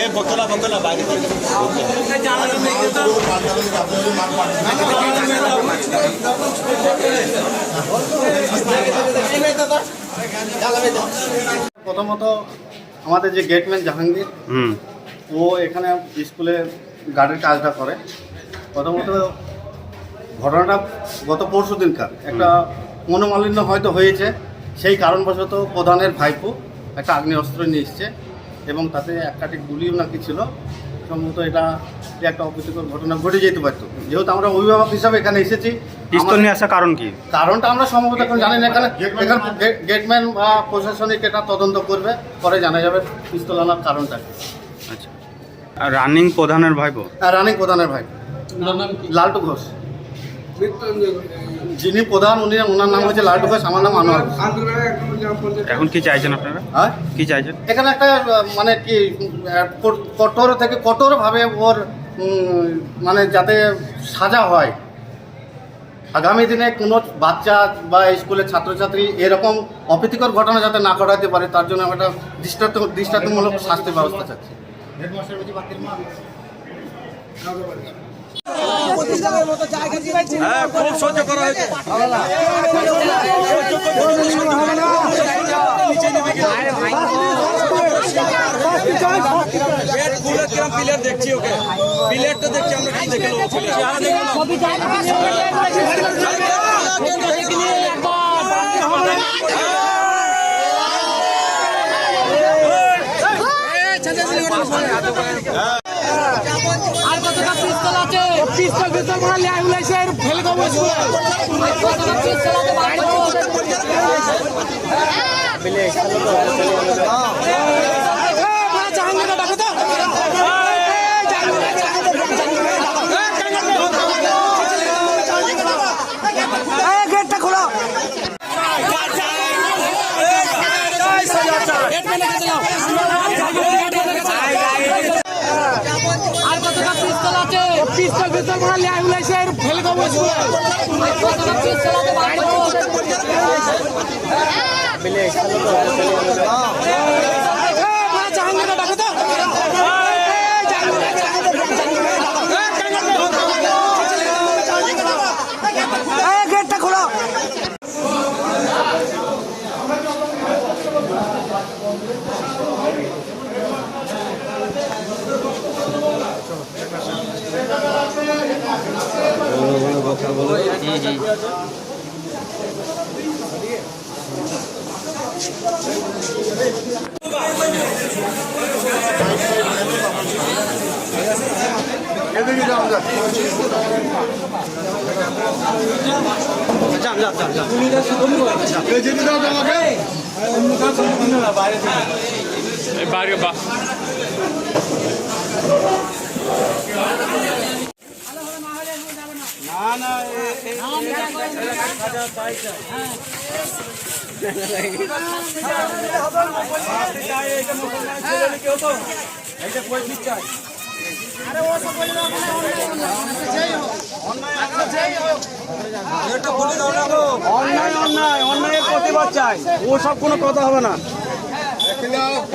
এ Botola Botola বাইরে থেকে প্রথমত আমাদের যে গেটম্যান জাহাঙ্গীর হুম ও এখানে স্কুলে গার্ডের কাজটা করে। প্রথমত ঘটনাটা গত পরশু দিনকার। একটা মনোমালিন্য হয়তো হয়েছে সেই কারণবশত প্রধানের ভাইপো একটা আগ্নেয় অস্ত্র নিয়ে এসছে এবং তাতে এক কাটি গুলিও নাকি ছিল। সম্ভবত এটা একটা অপ্রীতিকর ঘটনা ঘটে যেতে পারতো। যেহেতু আমরা অভিভাবক হিসাবে এখানে এসেছি পিস্তল নিয়ে আসার কারণ কি? কারণটা আমরা সম্ভবত এখন জানি না। এখানে এখানে গেটম্যান বা প্রশাসনিক এটা তদন্ত করবে পরে জানা যাবে পিস্তল আনার কারণটা রানিং প্রধানের ভাইপো? আর রানিং প্রধানের ভাই। লালটু ঘোষ। যিনি প্রধান উনি ওনার নাম হচ্ছে লালটু ঘোষ আমার নাম আনোয়ার এখন কি চাইছেন আপনারা? হ্যাঁ? কি চাইছেন? এখানে একটা মানে কি কঠোর থেকে কঠোরভাবে ওর মানে যাতে সাজা হয়। আগামী দিনে কোনো বাচ্চা বা স্কুলের ছাত্রছাত্রী এরকম অপ্রীতিকর ঘটনা যাতে না ঘটাতে পারে তার জন্য আমরা একটা দৃষ্টান্ত দৃষ্টান্তমূলক শাস্তির ব্যবস্থা চাচ্ছি। হ্যাঁ খুব সহ্য করা হয়েছে। পেট ফুলে কিরম প্লেয়ার দেখছি ওকে। প্লেয়ারটা দেখছি আমরা কি দেখে নেব? চেহারা না। আর কতটা পিস্তল আছে? পিস্তল পিস্তল মারা লিয়া উলাইছে আর ফেলে দেবো কতটা পিস্তল আছে? বার করো এই, বড় জাহাঙ্গীরকে ডাকো তো। এই, জাহাঙ্গীর, জাহাঙ্গীর। এই, গেটটা খোলো আর কতটা পিস্তল আছে ফেলে দেবো স্কুলে যান যান বাইরে বাইরে অন্যায় অন্যায় প্রতিবাদ চাই। ও সব কোনো কথা হবে না।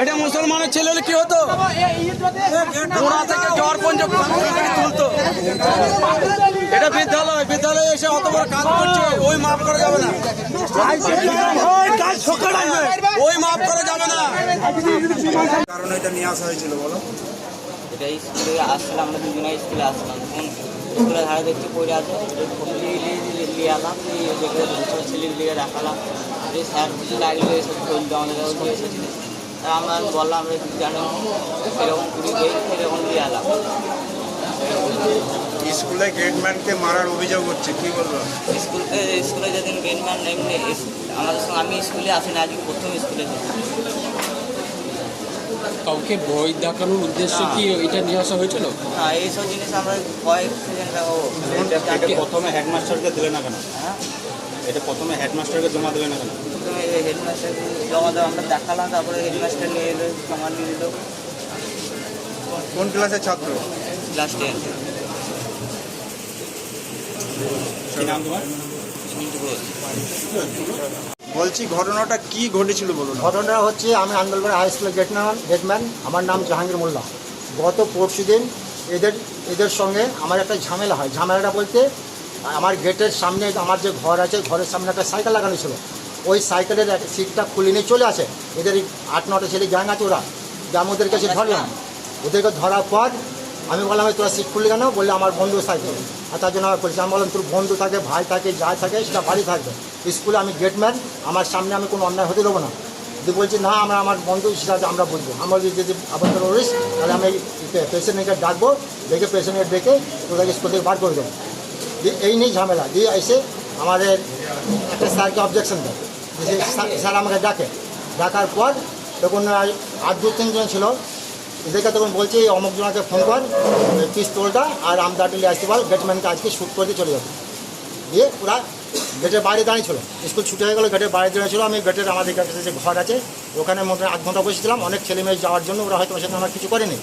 এটা মুসলমানের ছেলে কি হতো? গোড়া থেকে জ্বর পর্যন্ত তুলতো। এটা বিদ্যালয় বিদ্যালয়ে এসে অত বড় কাজ করছে ওই মাফ করা যাবে না। ওই কাজ মাফ করা যাবে না। কারণ এটা নিয়ে আসা হয়েছিল বলো। এটা স্কুলে আসছিলাম আমরা দুজনে স্কুলে আসলাম। তখন স্কুলে ধারে দেখতে পড়ে আছে নিয়ে আলাম নিয়ে দেখে দুটো ছেলের দিকে দেখালাম। যে স্যার কিছু লাগল এসব চলতো আমাদের এসেছিল তা আমরা বললাম আমরা জানো। সেরকম কুড়ি বই সেরকম দিয়ে আলাম স্কুলে গেটম্যানকে মারার অভিযোগ হচ্ছে কি বলব? স্কুলতে স্কুলে যেদিন গেনম্যান এমনি আমাদের সঙ্গে আমি স্কুলে আসিনি আজকে প্রথম স্কুলে কাউকে ভয় দেখানোর উদ্দেশ্য কি এটা নিয়ে আসা হয়েছিল? না এইসব জিনিস আমরা এটা প্রথমে হেডমাস্টারকে দিলে না কেন? হ্যাঁ? এটা প্রথমে হেডমাস্টারকে জমা দিলে না কেন? প্রথমে হেডমাস্টার জমা দেওয়া আমরা দেখালাম তারপরে হেডমাস্টার নিয়ে এলো জমা নিয়ে দিল কোন ক্লাসের ছাত্র? ক্লাস টেন কি নাম তোমার সুমিত ঘোষ বলছি, ঘটনাটা কি ঘটেছিল বলুন? ঘটনাটা হচ্ছে, আমি আন্দোলন হাই স্কুলের গেটম্যান গেটম্যান আমার নাম জাহাঙ্গীর মোল্লা। গত পরশু দিন এদের এদের সঙ্গে আমার একটা ঝামেলা হয়। ঝামেলাটা বলতে, আমার গেটের সামনে আমার যে ঘর আছে, ঘরের সামনে একটা সাইকেল লাগানো ছিল। ওই সাইকেলের সিটটা খুলে নিয়ে চলে আসে। এদের আট নটা ছেলে গ্যাং আছে ওরা। যে আমি ওদের কাছে ধরলাম ওদেরকে ধরার পর আমি বললাম "এই তোরা সিট খুললি কেন? বললে, আমার বন্ধু সাইকেল আর তার জন্য আমার করেছি আমি বললাম, তোর বন্ধু থাকে, ভাই থাকে, যা থাকে, সেটা বাড়ি থাকবে। স্কুলে আমি গেটম্যান আমার সামনে আমি কোনো অন্যায় হতে দেবো না। যদি বলছি, না, আমরা, আমার বন্ধু, সেটা আমরা বুঝব। আমরা যদি আবদ্ধ রইস তাহলে আমি পেশেন্টকে ডাকবো, ডেকে পেশেন্টকে ডেকে তোদেরকে স্কুল থেকে বার করে দেবো। দিয়ে এই নিয়ে ঝামেলা। দিয়ে এসে আমাদের একটা স্যারকে অবজেকশন দেয়। স্যার- আমাকে ডাকে। ডাকার পর তখন আর দু তিনজন ছিল। এদেরকে তখন বলছি, অমুক জনাকে ফোন কর পিস্তলটা আর আমদাটি নিয়ে আসতে পার, গেটম্যানকে আজকে শ্যুট করে চলে যাবে। দিয়ে ওরা গেটের বাইরে দাঁড়িয়ে ছিল। স্কুল ছুটে হয়ে গেলো, গেটের বাইরে দাঁড়িয়ে ছিল। আমি গেটের আমাদের কাছে যে ঘর আছে, ওখানে মোটামুটি আধ ঘণ্টা বসেছিলাম। অনেক ছেলে মেয়ে যাওয়ার জন্য ওরা হয়তো সাথে আমার কিছু করেনি।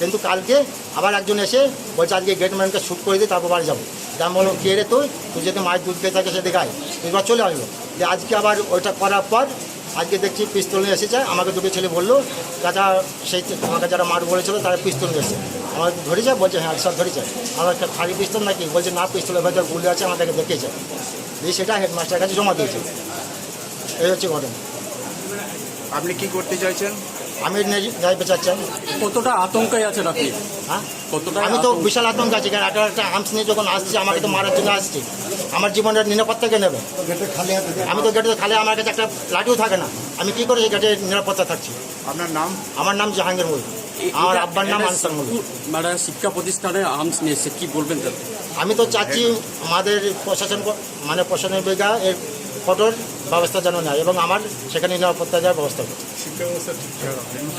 কিন্তু কালকে আবার একজন এসে বলছে, আজকে গেটম্যানকে শ্যুট করে দিয়ে তারপর বাড়ি যাব। যা বলল কে রে তুই? তুই যদি মায়ের দুধ খেয়ে থাকে সে দেখায় এবার চলে আসলো। যে আজকে আবার ওইটা করার পর আজকে দেখছি পিস্তল নিয়ে এসেছে, আমাকে দুটো ছেলে বলল, চাচা, সেই আমাকে যারা মার বলেছিল, তারা পিস্তল নিয়ে এসেছে। আমাকে ধরেছে, বলছে হ্যাঁ সব ধরেছে। আমার একটা খালি পিস্তল নাকি? বলছে, না, পিস্তলের ভেতর গুলি আছে, আমাদেরকে দেখেছে দিয়ে সেটা হেডমাস্টারের কাছে জমা দিয়েছে। এই হচ্ছে ঘটনা। আপনি কি করতে চাইছেন? আমি ন্যায়- ন্যায় বিচার চাই কতটা আতঙ্কে আছেন আপনি? হ্যাঁ? কতটা আমি তো বিশাল আতঙ্ক আছি কারণ একটা একটা আর্মস নিয়ে যখন আসছে আমাকে তো মারার জন্য আসছে। আমার জীবনের নিরাপত্তা কে নেবে? আমি তো গেটে খালি আমার কাছে একটা লাঠিও থাকে না। আমি কি করে এই গেটে নিরাপত্তা থাকছি? আপনার নাম? আমার নাম জাহাঙ্গীর মুল আমার আব্বার নাম আনসার মুল মানে শিক্ষা প্রতিষ্ঠানে আর্মস নিয়ে এসছে কি বলবেন আমি তো চাচ্ছি আমাদের প্রশাসন মানে প্রশাসনের বিঘা এর ফটোর ব্যবস্থা যেন নেয় এবং আমার সেখানে নিরাপত্তা দেওয়ার ব্যবস্থা করে শিক্ষা ব্যবস্থা ঠিকঠাক হবে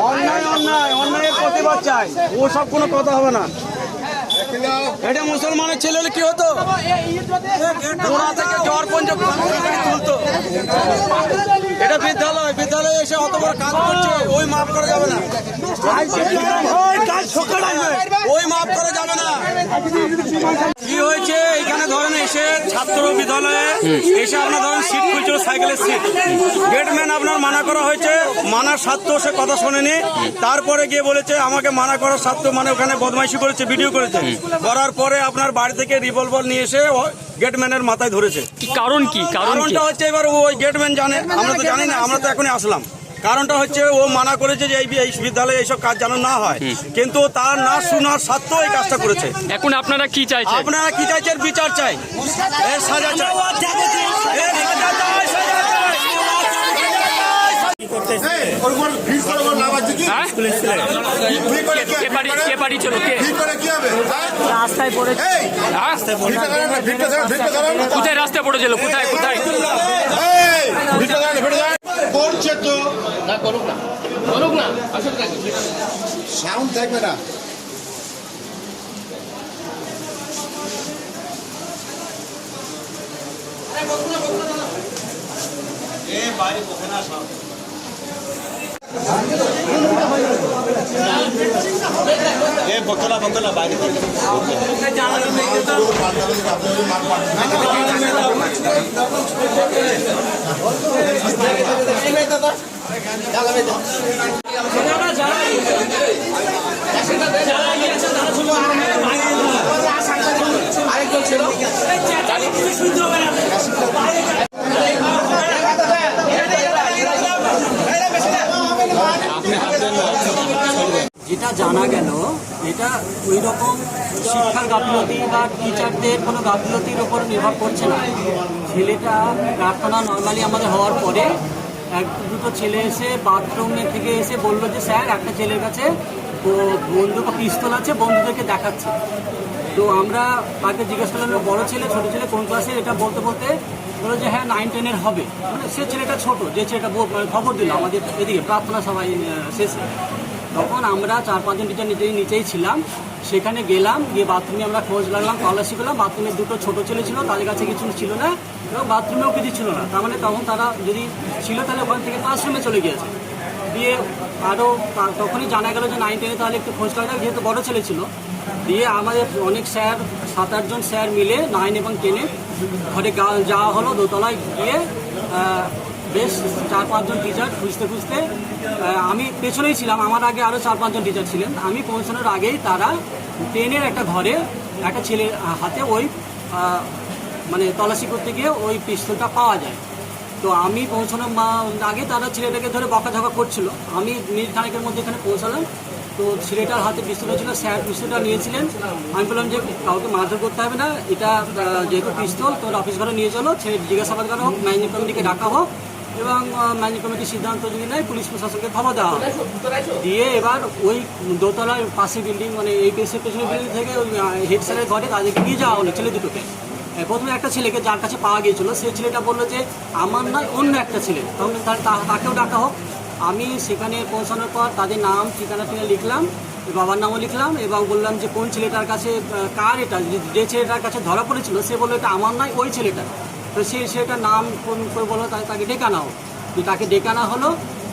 অন্যায় অন্যায় অন্যায়ের প্রতিবাদ চাই। ও সব কোনো কথা হবে না। এটা মুসলমানের ছেলে কি হতো? ওরা থেকে জ্বর পঞ্চক তুলতো। এটা বিদ্যালয় বিদ্যালয়ে এসে অত বড় কাজ করছে ওই মাফ করা যাবে না। ওই মাফ করা যাবে না। ছাত্র বিদ্যালয়ে এসে আপনার ধরেন সিট খুলছিল সাইকেলের সিট গেটম্যান আপনার মানা করা হয়েছে মানার সাথেও সে কথা শোনেনি। তারপরে গিয়ে বলেছে আমাকে মানা করার সাথে মানে ওখানে বদমাইশি করেছে ভিডিও করেছে। করার পরে আপনার বাড়ি থেকে রিভলভার নিয়ে এসে গেটম্যানের মাথায় ধরেছে। কারণ কি? কারণ কি? কারণটা হচ্ছে এবার ওই গেটম্যান জানে। আমরা তো জানি না আমরা তো এখনই আসলাম। কারণটা হচ্ছে ও মানা করেছে যে এই এই বিদ্যালয়ে এইসব কাজ যেন না হয়। কিন্তু তার না শোনার সত্ত্বেও এই কাজটা করেছে। এখন আপনারা কি চাইছেন? আপনারা কি চাইছেন? বিচার চাই। এর সাজা চাই। এর সাজা চাই, সাজা চাই। তো। না করুক না। করুক না। আসল পড়ে হ্যাঁ? কোথায় রাস্তায় পড়েছিল কোথায় না করছে তো সাউন্ড থাকবে না। যেটা জানা গেল এটা ওই রকম শিক্ষার গাফিলতি বা টিচারদের কোনো গাফিলতির ওপর নির্ভর করছে না। ছেলেটা প্রার্থনা নর্মালি আমাদের হওয়ার পরে এক দুটো ছেলে এসে বাথরুমে থেকে এসে বলল যে, স্যার, একটা ছেলের কাছে ও বন্দুক পিস্তল আছে, বন্ধুদেরকে দেখাচ্ছে। তো আমরা তাকে জিজ্ঞেস করলাম বড় ছেলে, ছোট ছেলে, কোন ক্লাসে এটা বলতে বলতে বলল যে হ্যাঁ নাইন টেনের হবে। মানে সে ছেলেটা ছোট, যে ছেলেটা খবর দিল আমাদের এদিকে প্রার্থনা সবাই শেষে। তখন আমরা চার পাঁচজন টিচার নিচেই নিচেই ছিলাম। সেখানে গেলাম, গিয়ে বাথরুমে আমরা খোঁজ লাগলাম তল্লাশি করলাম বাথরুমে দুটো ছোট ছেলে ছিল, তাদের কাছে কিছু ছিল না, এবং বাথরুমেও কিছু ছিল না। তার মানে তখন তারা যদি ছিল তাহলে ওখান থেকে ক্লাসরুমে চলে গিয়েছে। দিয়ে আরও তখনই জানা গেল যে নাইন টেনে তাহলে একটু খোঁজ যাক যেহেতু বড় ছেলে ছিল। দিয়ে আমাদের অনেক স্যার সাত আটজন স্যার মিলে নাইন এবং টেনে ঘরে যাওয়া হলো, দোতলায় গিয়ে বেশ চার পাঁচজন টিচার খুঁজতে খুঁজতে আমি পেছনেই ছিলাম, আমার আগে আরও চার পাঁচজন টিচার ছিলেন। আমি পৌঁছানোর আগেই তারা ট্রেনের একটা ঘরে একটা ছেলের হাতে ওই মানে তল্লাশি করতে গিয়ে ওই পিস্তলটা পাওয়া যায়। তো আমি পৌঁছানোর আগে তারা ছেলেটাকে ধরে বকাঝকা করছিল। আমি মিনিট খানেকের মধ্যে এখানে পৌঁছালাম। তো ছেলেটার হাতে পিস্তল ছিল, স্যার পিস্তলটা নিয়েছিলেন। আমি বললাম যে কাউকে মারধর করতে হবে না, এটা যেহেতু পিস্তল, তোর অফিস ঘরে নিয়ে চলো, ছেলে জিজ্ঞাসাবাদ করা হোক ম্যানেজিং কমিটিকে ডাকা হোক এবং ম্যানেজিং কমিটির সিদ্ধান্ত যদি নেয়, পুলিশ প্রশাসনকে খবর দেওয়া হবে। দিয়ে এবার ওই দোতলার পাশে বিল্ডিং মানে এই পেশের পেছনে বিল্ডিং থেকে ওই হেড স্যারের ঘরে তাদেরকে নিয়ে যাওয়া হলো, ছেলে দুটোকে। প্রথমে একটা ছেলেকে যার কাছে পাওয়া গিয়েছিল সেই ছেলেটা বলল যে, আমার নয়, অন্য একটা ছেলে। তখন তার- তাকেও ডাকা হোক। আমি সেখানে পৌঁছানোর পর তাদের নাম, ঠিকানা ঠিকানা লিখলাম, বাবার নামও লিখলাম এবং বললাম যে, কোন ছেলেটার কাছে কার এটা? যে ছেলেটার কাছে ধরা পড়েছিল, সে বলল, এটা আমার নয়, ওই ছেলেটা তো সেই ছেলেটার নাম কোন করে বলো তাকে ডেকে আনা হোক। তাকে ডেকে আনা হলো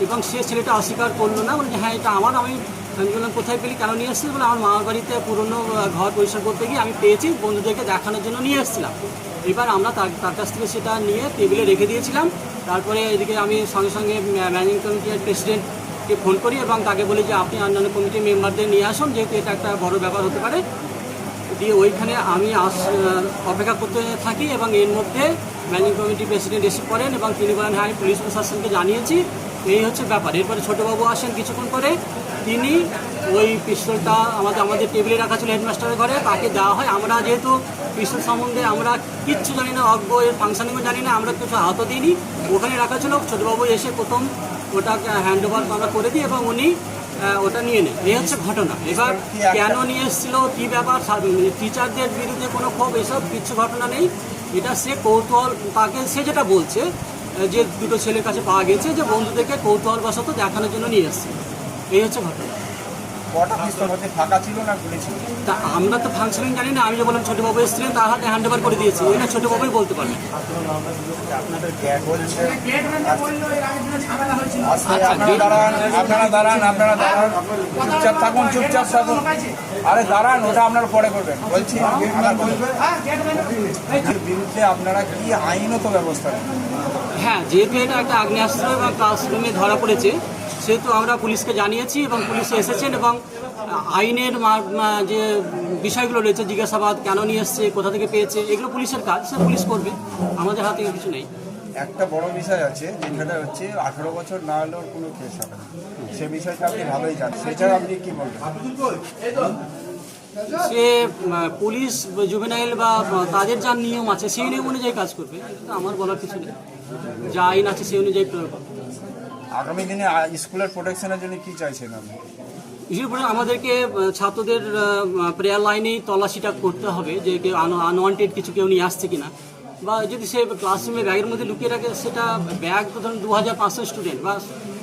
এবং সে ছেলেটা অস্বীকার করল না। বলে হ্যাঁ এটা আমার। আমি আমি বললাম কোথায় পেলি? কেন নিয়ে এসেছিস বলে, আমার মামার বাড়িতে পুরনো ঘর পরিষ্কার করতে গিয়ে আমি পেয়েছি। বন্ধুদেরকে দেখানোর জন্য নিয়ে এসেছিলাম। এবার আমরা তার তার কাছ থেকে সেটা নিয়ে টেবিলে রেখে দিয়েছিলাম। তারপরে এদিকে আমি সঙ্গে সঙ্গে ম্যানেজিং কমিটির প্রেসিডেন্টকে ফোন করি এবং তাকে বলি যে, আপনি অন্যান্য কমিটির মেম্বারদের নিয়ে আসুন। যেহেতু এটা একটা বড় ব্যাপার হতে পারে দিয়ে ওইখানে আমি আস অপেক্ষা করতে থাকি এবং এর মধ্যে ম্যানেজিং কমিটি প্রেসিডেন্ট এসে করেন এবং তিনি বলেন হ্যাঁ আমি পুলিশ প্রশাসনকে জানিয়েছি। এই হচ্ছে ব্যাপার। এরপরে ছোটোবাবু আসেন কিছুক্ষণ পরে। তিনি ওই পিস্তলটা আমাদের আমাদের টেবিলে রাখা ছিল হেডমাস্টারের ঘরে। তাকে দেওয়া হয়। আমরা যেহেতু পিস্তল সম্বন্ধে আমরা কিচ্ছু জানি না, অজ্ঞ এর ফাংশনিংও জানি না, আমরা কিছু হাতও দিইনি। ওখানে রাখা ছিল। ছোটোবাবু এসে প্রথম ওটাকে হ্যান্ড ওভার আমরা করে দিই এবং উনি ওটা নিয়ে নেয় এই হচ্ছে ঘটনা। এবার কেন নিয়ে এসেছিল কী ব্যাপার টিচারদের বিরুদ্ধে কোনো ক্ষোভ এসব কিছু ঘটনা নেই। এটা সে কৌতূহল তাকে সে যেটা বলছে যে দুটো ছেলের কাছে পাওয়া গেছে যে বন্ধুদেরকে কৌতূহলবশত দেখানোর জন্য নিয়ে এসছে। এই হচ্ছে ঘটনা। না তা আমরা তো ফাংশনিং জানি না। আমি যে বললাম ছোটোবাবু এসেছিলেন তার হাতে হ্যান্ড ওভার করে দিয়েছি। এটা ছোটোবাবুই বলতে পারবেন দাঁড়ান, আপনারা দাঁড়ান আপনারা দাঁড়ান। চুপচাপ থাকুন চুপচাপ থাকুন। আরে দাঁড়ান, ওটা পরে বলছি, আপনারা কি ব্যবস্থা হ্যাঁ যেহেতু এটা একটা আগ্নেয়াস্ত্র এবং ক্লাসরুমে ধরা পড়েছে, সেহেতু আমরা পুলিশকে জানিয়েছি এবং পুলিশ এসেছেন এবং আইনের যে বিষয়গুলো রয়েছে, জিজ্ঞাসাবাদ কেন নিয়ে এসছে, কোথা থেকে পেয়েছে, এগুলো পুলিশের কাজ, সে পুলিশ করবে। আমাদের হাতে কিছু নেই। একটা বড় বিষয় আছে যেখানে হচ্ছে আঠারো বছর না হলেও কোনো কেস হবে না। সে বিষয়টা আপনি ভালোই জানেন। সেটা আপনি কি বলবেন? সে পুলিশ জুভেনাইল বা তাদের যা নিয়ম আছে সেই নিয়ম অনুযায়ী কাজ করবে। আমার বলার কিছু নেই। যা আইন আছে সেই অনুযায়ী প্রয়োগ করবে আগামী দিনে স্কুলের প্রোটেকশনের জন্য কি চাইছেন আপনি? বিশেষ করে আমাদেরকে ছাত্রদের প্রেয়ার লাইনেই তল্লাশিটা করতে হবে যে কেউ আনওয়ান্টেড কিছু কেউ নিয়ে আসছে কিনা। বা যদি সে ক্লাসরুমে ব্যাগের মধ্যে লুকিয়ে রাখে সেটা ব্যাগ তো ধরুন দু হাজার পাঁচশো স্টুডেন্ট বা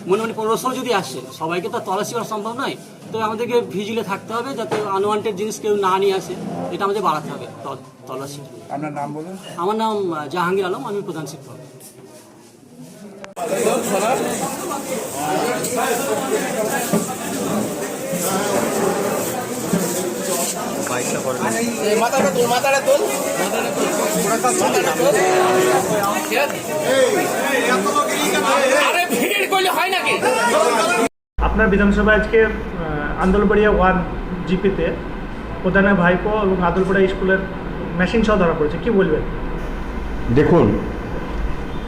মনে মনে পনেরোশো যদি আসে সবাইকে তো তলাশি তল্লাশি করা সম্ভব নয়। তো আমাদেরকে ভিজিলে থাকতে হবে যাতে আনওয়ান্টেড জিনিস কেউ না নিয়ে আসে। এটা আমাদের বাড়াতে হবে তল- তল্লাশি। আপনার নাম বলুন। আমার নাম জাহাঙ্গীর আলম আমি প্রধান শিক্ষক। আরে ভিড় করলে হয় নাকি? আপনার বিধানসভা আজকে আহ, আন্দোলবাড়িয়া ওয়ান জিপিতে প্রধানের ভাইপো এবং আদলপাড়া স্কুলের মেশিন সহ ধরা পড়েছে। কি বলবেন? দেখুন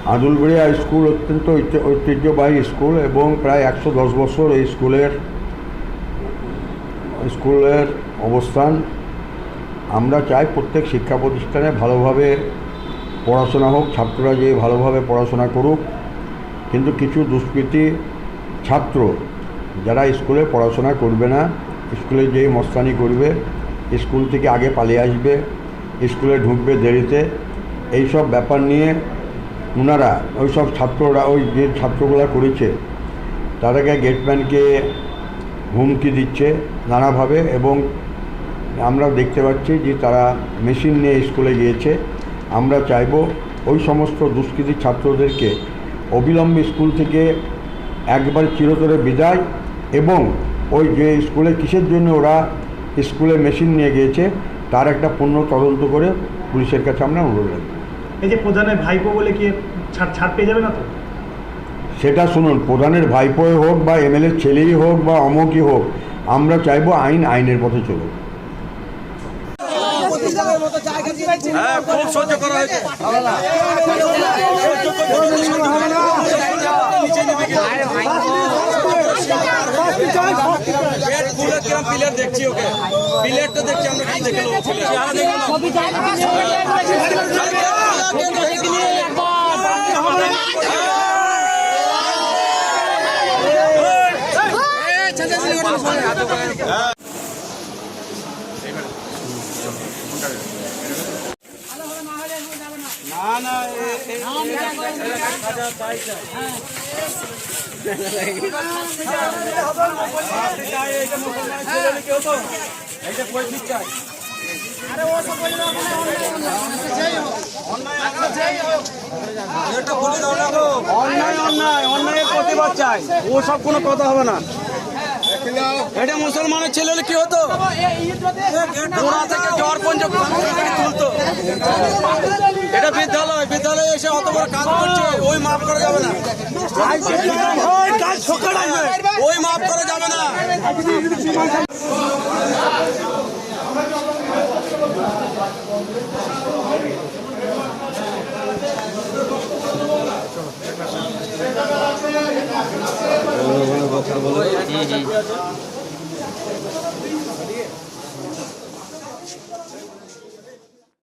আদুলবড়িয়া স্কুল অত্যন্ত ঐতি- ঐতিহ্যবাহী স্কুল এবং প্রায় একশো দশ বছর এই স্কুলের স্কুলের অবস্থান। আমরা চাই প্রত্যেক শিক্ষা প্রতিষ্ঠানে ভালোভাবে পড়াশোনা হোক, ছাত্ররা যে ভালোভাবে পড়াশোনা করুক। কিন্তু কিছু দুষ্কৃতী ছাত্র যারা স্কুলে পড়াশোনা করবে না, স্কুলে যেয়ে মস্তানি করবে, স্কুল থেকে আগে পালিয়ে আসবে, স্কুলে ঢুকবে দেরিতে এই সব ব্যাপার নিয়ে ওনারা ওই সব ছাত্ররা, ওই যে ছাত্রগুলা করেছে, তাদেরকে গেটম্যানকে হুমকি দিচ্ছে নানাভাবে এবং আমরা দেখতে পাচ্ছি যে তারা মেশিন নিয়ে স্কুলে গিয়েছে। আমরা চাইব ওই সমস্ত দুষ্কৃতী ছাত্রদেরকে অবিলম্বে স্কুল থেকে একবার চিরতরে বিদায় এবং ওই যে স্কুলে কিসের জন্য ওরা স্কুলে মেশিন নিয়ে গিয়েছে তার একটা পূর্ণ তদন্ত করে পুলিশের কাছে আমরা অনুরোধ রাখব। এই যে প্রধানের ভাইপো বলে কি ছাড় ছাড় পেয়ে যাবে না তো? সেটা শুনুন প্রধানের ভাইপোই হোক বা এমএলএ ছেলেই হোক বা অমকই হোক আমরা চাইব আইন আইনের পথে চলুক। হ্যাঁ খুব সহ্য করা হয়েছে। পেট দেখছি ওকে প্লেয়ারটা দেখছি আমরা কি দেখে গো। অন্যায় অন্যায়, অন্যায়ের প্রতিবাদ চাই ও সব কোনো কথা হবে না এটা মুসলমানের ছেলে হলে কি হতো থেকে জ্বর তুলতো এটা বিদ্যালয় বিদ্যালয়ে এসে অত বড় কাজ করছে ওই মাফ করা যাবে না। ওই মাফ করা যাবে না। জি জি।